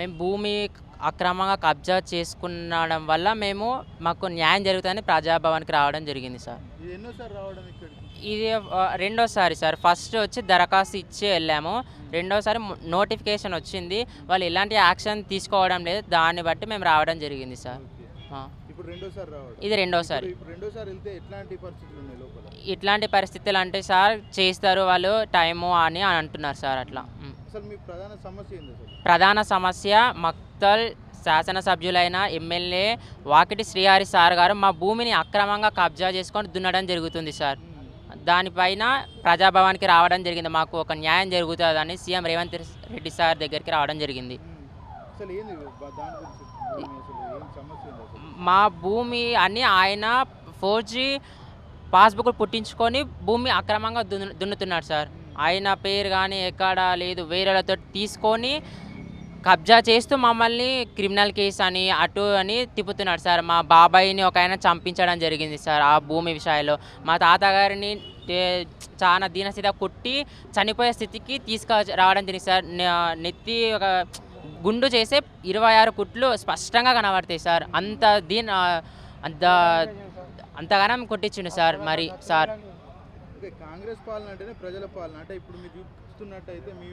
మేము భూమి అక్రమంగా కబ్జా చేసుకునడం వల్ల మేము మాకు న్యాయం జరుగుతుందని ప్రజాభవన్కి రావడం జరిగింది సార్. ఇది రెండోసారి సార్. ఫస్ట్ వచ్చి దరఖాస్తు ఇచ్చి వెళ్ళాము. రెండోసారి నోటిఫికేషన్ వచ్చింది. వాళ్ళు ఎలాంటి యాక్షన్ తీసుకోవడం లేదు. దాన్ని బట్టి మేము రావడం జరిగింది సార్. ఇది రెండోసారి. ఇట్లాంటి పరిస్థితులు అంటే సార్ చేస్తారు వాళ్ళు టైము అని అంటున్నారు సార్ అట్లా. అసలు మీ ప్రధాన సమస్య ఏంది అసలు ప్రధాన సమస్య మక్తల్ శాసనసభ్యులైన ఎమ్మెల్యే వాకిటి శ్రీహరి సార్ గారు మా భూమిని అక్రమంగా కబ్జా చేసుకొని దున్నడం జరుగుతుంది సార్. దానిపైన ప్రజాభవన్కి రావడం జరిగింది. మాకు ఒక న్యాయం జరుగుతుందని సీఎం రేవంత్ రెడ్డి సార్ దగ్గరికి రావడం జరిగింది. మా భూమి అని ఆయన ఫోర్ జీ పాస్బుక్ పుట్టించుకొని భూమి అక్రమంగా దున్ను దున్నుతున్నాడు సార్. ఆయన పేరు కానీ ఎక్కడ లేదు. వేరేలతో తీసుకొని కబ్జా చేస్తూ మమ్మల్ని క్రిమినల్ కేసు అని అటు అని తిప్పుతున్నాడు సార్. మా బాబాయిని ఒక ఆయన చంపించడం జరిగింది సార్ ఆ భూమి విషయంలో. మా తాతగారిని చాలా దీనస్థిత కొట్టి చనిపోయే స్థితికి తీసుకు రావడం జరిగింది సార్. నెత్తి ఒక గుండు చేసే ఇరవై ఆరు కుట్లు స్పష్టంగా కనబడతాయి సార్. అంత దీని అంత అంతగానం కొట్టించిండు సార్ మరి సార్. ఓకే కాంగ్రెస్ పాలన అంటేనే ప్రజల పాలన. అంటే ఇప్పుడు మీరు చూస్తున్నట్టయితే మీ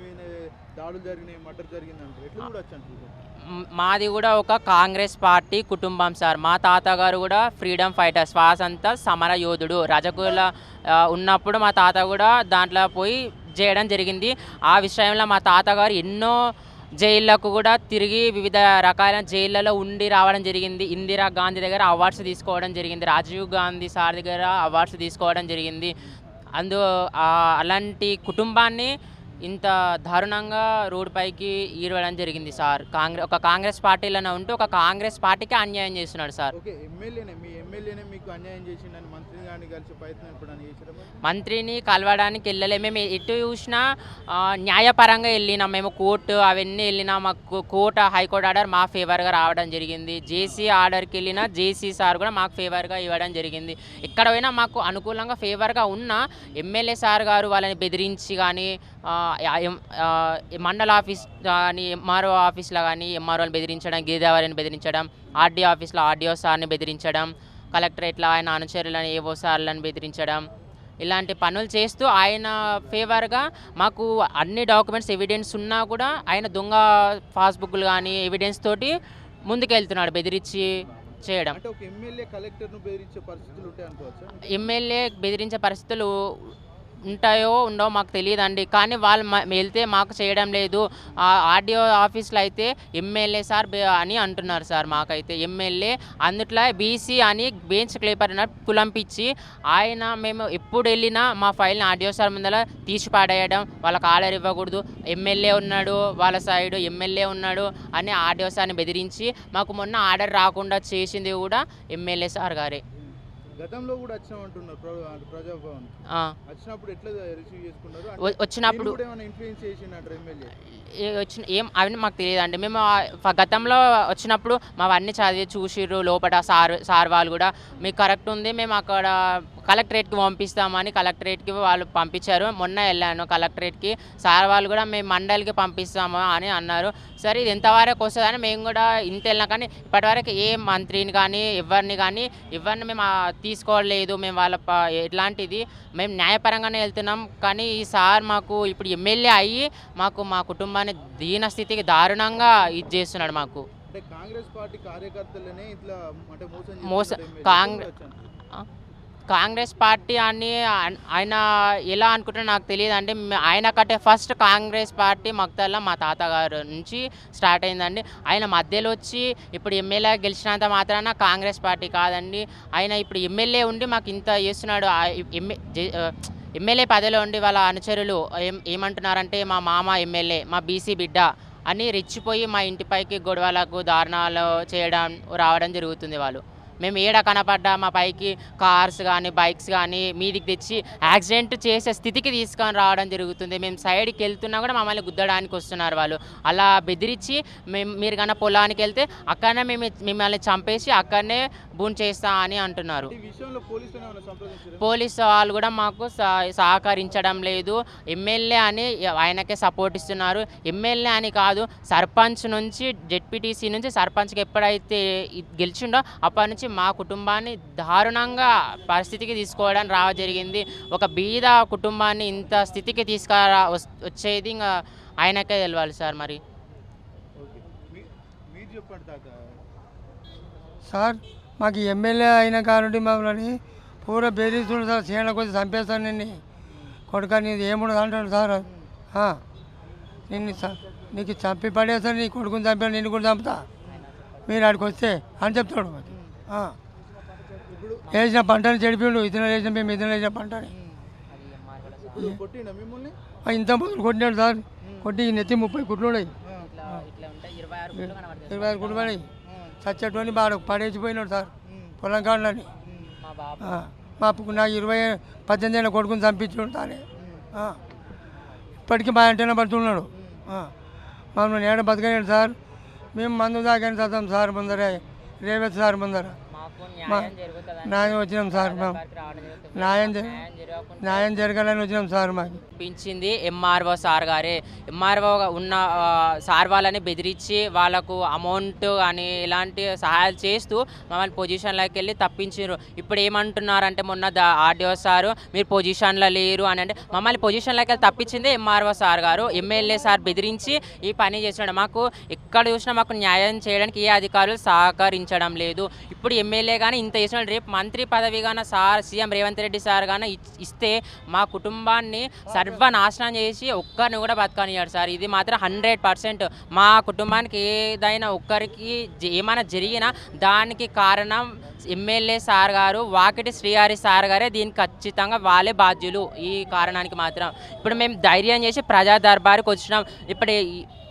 దాడులు జరిగినాయి మర్డర్ జరిగింది అంటే ఎట్లా చూడొచ్చు మాది కూడా ఒక కాంగ్రెస్ పార్టీ కుటుంబం సార్. మా తాతగారు కూడా ఫ్రీడమ్ ఫైటర్ స్వాతంత్ర సమర యోధుడు. రజకుల ఉన్నప్పుడు మా తాత కూడా దాంట్లో పోయి చేయడం జరిగింది. ఆ విషయంలో మా తాతగారు ఎన్నో జైళ్ళకు కూడా తిరిగి వివిధ రకాల జైళ్ళలో ఉండి రావడం జరిగింది. ఇందిరా గాంధీ దగ్గర అవార్డ్స్ తీసుకోవడం జరిగింది. రాజీవ్ గాంధీ సార్ దగ్గర అవార్డ్స్ తీసుకోవడం జరిగింది. అందు ఆ, అలాంటి కుటుంబాన్ని ఇంత దారుణంగా రోడ్డుపైకి ఈరవడం జరిగింది సార్. కాంగ్రెస్ ఒక కాంగ్రెస్ పార్టీలోనే ఉంటూ ఒక కాంగ్రెస్ పార్టీకి అన్యాయం చేస్తున్నాడు సార్. ఓకే ఎమ్మెల్యేనే మీ ఎమ్మెల్యేనే మీకు అన్యాయం చేసిండని మంత్రిని కానీ కలిసి ప్రయత్నం ఎప్పుడైనా చేసారా మరి? మంత్రిని కలవడానికి వెళ్ళలే మేము ఎటు చూసినా ఆ, న్యాయపరంగా వెళ్ళినాం. మేము కోర్టు అవన్నీ వెళ్ళినా మాకు కోర్టు హైకోర్టు ఆర్డర్ మా ఫేవర్గా రావడం జరిగింది. జేసీ ఆర్డర్కి వెళ్ళినా జేసీ సార్ కూడా మాకు ఫేవర్గా ఇవ్వడం జరిగింది. ఎక్కడ పోయినా మాకు అనుకూలంగా ఫేవర్గా ఉన్న ఎమ్మెల్యే సార్ గారు వాళ్ళని బెదిరించి కానీ మండల ఆఫీస్ కానీ ఎంఆర్ఓ ఆఫీస్లో కానీ ఎంఆర్ఓని బెదిరించడం గీదావరిని బెదిరించడం ఆర్డీఓ ఆఫీస్లో ఆర్డీఓ సార్ని బెదిరించడం కలెక్టరేట్లో ఆయన అనుచరులను ఏవో సార్లను బెదిరించడం ఇలాంటి పనులు చేస్తూ ఆయన ఫేవర్గా మాకు అన్ని డాక్యుమెంట్స్ ఎవిడెన్స్ ఉన్నా కూడా ఆయన దొంగ పాస్బుక్లు కానీ ఎవిడెన్స్ తోటి ముందుకెళ్తున్నాడు బెదిరించి చేయడం. ఎమ్మెల్యే బెదిరించే పరిస్థితులు ఉంటాయో ఉండవో మాకు తెలియదండి. కానీ వాళ్ళు వెళ్తే మాకు చేయడం లేదు. ఆర్డీఓ ఆఫీస్లో అయితే ఎమ్మెల్యే సార్ అని అంటున్నారు సార్ మాకైతే. ఎమ్మెల్యే అందుట్లో బీసీ అని బెంచ్ క్లేపర్ పులంపించి ఆయన మేము ఎప్పుడు వెళ్ళినా మా ఫైల్ని ఆర్డీఓ సార్ ముందర తీసి పాడేయడం వాళ్ళకి ఆర్డర్ ఇవ్వకూడదు. ఎమ్మెల్యే ఉన్నాడు వాళ్ళ సైడ్ ఎమ్మెల్యే ఉన్నాడు అని ఆర్డీఓ సార్ని బెదిరించి మాకు మొన్న ఆర్డర్ రాకుండా చేసింది కూడా ఎమ్మెల్యే సార్ గారే. గతంలో కూడా వచ్చినామంటున్నారు ప్ర- అంటే ప్రజాభవన్. వచ్చినప్పుడు ఎట్లా రిసీవ్ చేసుకున్నారు? వచ్చినప్పుడు ఇన్ఫ్లుయెన్స్ చేసిండంటారు ఎమ్మెల్యే? ఏ- వచ్చిన ఏం అవన్నీ మాకు తెలియదండి మేము ఆ ఫ- గతంలో వచ్చినప్పుడు మా అన్ని చదివి చూసిర్రు లోపల సార్ సార్ వాళ్ళు కూడా. మీకు కరెక్ట్ ఉంది. మేము అక్కడ కలెక్టరేట్కి పంపిస్తామని కలెక్టరేట్కి వాళ్ళు పంపించారు. మొన్న వెళ్ళాను కలెక్టరేట్కి. సార్ వాళ్ళు కూడా మేము మండలికి పంపిస్తాము అని అన్నారు. సరే ఇది ఎంతవరకు వస్తుందని మేము కూడా ఇంత వెళ్ళినా కానీ ఇప్పటివరకు ఏ మంత్రిని కానీ ఎవరిని కానీ ఎవరిని మేము తీసుకోలేదు. మేము వాళ్ళ ఎట్లాంటిది? మేము న్యాయపరంగానే వెళ్తున్నాం. కానీ ఈ సార్ మాకు ఇప్పుడు ఎమ్మెల్యే అయ్యి మాకు మా కుటుంబాన్ని దీన స్థితికి దారుణంగా ఇది చేస్తున్నాడు మాకు. అంటే కాంగ్రెస్ పార్టీ కార్యకర్తలనే ఇట్లా అంటే మోసం మోస- కాంగ్రెస్ పార్టీ అని ఆయన ఎలా అనుకుంటున్నా నాకు తెలియదు అంటే ఆయన కంటే ఫస్ట్ కాంగ్రెస్ పార్టీ మక్తల్లా మా తాతగారు నుంచి స్టార్ట్ అయిందండి. ఆయన మధ్యలో వచ్చి ఇప్పుడు ఎమ్మెల్యే గెలిచినంత మాత్రాన కాంగ్రెస్ పార్టీ కాదండి. ఆయన ఇప్పుడు ఎమ్మెల్యే ఉండి మాకు ఇంత చేస్తున్నాడు. ఎమ్మె ఎమ్మెల్యే పదవిలో ఉండి వాళ్ళ అనుచరులు ఏం ఏమంటున్నారంటే మా మామ ఎమ్మెల్యే మా బీసీ బిడ్డ అని రెచ్చిపోయి మా ఇంటిపైకి గొడవలకు దారుణాలు చేయడం రావడం జరుగుతుంది వాళ్ళు. మేము ఏడ కనపడ్డా మా పైకి కార్స్ కానీ బైక్స్ కానీ మీదికి తెచ్చి యాక్సిడెంట్ చేసే స్థితికి తీసుకొని రావడం జరుగుతుంది. మేము సైడ్కి వెళ్తున్నా కూడా మమ్మల్ని గుద్దడానికి వస్తున్నారు వాళ్ళు. అలా బెదిరించి మేము మీరు కన్నా పొలానికి వెళ్తే అక్కడనే మేము మిమ్మల్ని చంపేసి అక్కడనే బూన్ చేస్తా అని అంటున్నారు. పోలీసు వాళ్ళు కూడా మాకు సహ- సహకరించడం లేదు. ఎమ్మెల్యే అని ఆయనకే సపోర్ట్ ఇస్తున్నారు. ఎమ్మెల్యే అని కాదు సర్పంచ్ నుంచి జెడ్పీటీసీ నుంచి సర్పంచ్కి ఎప్పుడైతే గెలిచిండో అప్పటి నుంచి మా కుటుంబాన్ని దారుణంగా పరిస్థితికి తీసుకోవడం రా జరిగింది. ఒక బీద కుటుంబాన్ని ఇంత స్థితికి తీసుకురా వచ్చేది ఇంకా ఆయనకే తెలవాలి సార్ మరి. సార్ మాకు ఎమ్మెల్యే అయిన కానుండి మమ్మల్ని పూర బెదిరిస్తుండు సార్ చీన కొద్ది చంపేస్తాను నిన్ను. కొడుక నీది ఏముండదు అంటాడు సార్. ఆ. నిన్ను నీకు చంపి పడేస్తాను నీ కొడుకుని చంపాను నిన్ను కూడా చంపుతా. మీరు ఆడికి వస్తే అని చెప్తాడు వేసిన పంటని చెడిపిండు ఇతను వేసిన మేము ఇతను వేసిన పంటని. ఇంత మొదలు కొట్టినాడు సార్. కొట్టి ఈ నెత్తి ముప్పై కుట్లు ఉన్నాయి. ఇరవై ఆరు కుట్లు పడి ఆ, చచ్చేటువంటి పడేసిపోయినాడు సార్ పొలం కాడని ఉమ్, మా బాబు. ఆ, మా పు- నాకు ఇరవై పద్దెనిమిది ఏళ్ళ కొడుకుని చంపించుడు తానే ఆ. ఇప్పటికీ మా వెంటనే పడుతున్నాడు ఆ. మమ్మల్ని ఏడ బతకలేడు సార్. మేము మందు దాకాని చదువుతాం సార్ ముందర. రేవత్ సార్ ముందర. న్యాయం వచ్చినాం సార్ మేము. న్యాయం న్యాయం జరగాలని వచ్చినాం సార్ మాకు పించింది ఎంఆర్ఓ సార్ గారే. ఎంఆర్ఓ ఉన్న సార్ వాళ్ళని బెదిరించి వాళ్ళకు అమౌంట్ కానీ ఇలాంటి సహాయాలు చేస్తూ మమ్మల్ని పొజిషన్లోకి వెళ్ళి తప్పించారు ఇప్పుడు ఏమంటున్నారంటే మొన్న ఆర్డీఓ సారు మీరు పొజిషన్లో లేరు అని అంటే మమ్మల్ని పొజిషన్లోకి వెళ్ళి తప్పించింది ఎంఆర్ఓ సార్ గారు. ఎమ్మెల్యే సార్ బెదిరించి ఈ పని చేస్తున్నాడు మాకు ఎక్కడ చూసినా మాకు న్యాయం చేయడానికి ఏ అధికారులు సహకరించడం లేదు. ఇప్పుడు ఎమ్మెల్యే కానీ ఇంత చేస్తున్నాడు రేపు మంత్రి పదవి కానీ sir CM Revanth Reddy sir కానీ వస్తే మా కుటుంబాన్ని సర్వనాశనం చేసి ఒక్కరిని కూడా బతకనియాడు సార్. ఇది మాత్రం హండ్రెడ్ పర్సెంట్ మా కుటుంబానికి ఏదైనా ఒక్కరికి ఏమైనా జరిగినా దానికి కారణం ఎమ్మెల్యే సార్ గారు వాకిటి శ్రీహరి సార్ గారే దీనికి ఖచ్చితంగా వాళ్ళే బాధ్యులు ఈ కారణానికి మాత్రం. ఇప్పుడు మేము ధైర్యం చేసి ప్రజా దర్బారుకి వచ్చినాం ఇప్పుడు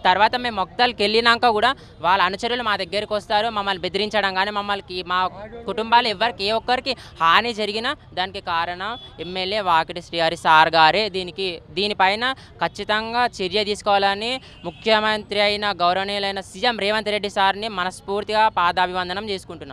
తర్వాత మేము మొక్తాలకు వెళ్ళినాక కూడా వాళ్ళ అనుచరులు మా దగ్గరికి వస్తారు మమ్మల్ని బెదిరించడం కానీ మమ్మల్ని మా కుటుంబాలు ఎవరికి ఏ ఒక్కరికి హాని జరిగినా దానికి కారణం ఎమ్మెల్యే వాకిటి శ్రీహరి సార్ గారే. దీనికి దీనిపైన ఖచ్చితంగా చర్య తీసుకోవాలని ముఖ్యమంత్రి అయిన గౌరవనీయులైన సీఎం రేవంత్ రెడ్డి సార్ని మనస్ఫూర్తిగా పాదాభివందనం చేసుకుంటున్నాం.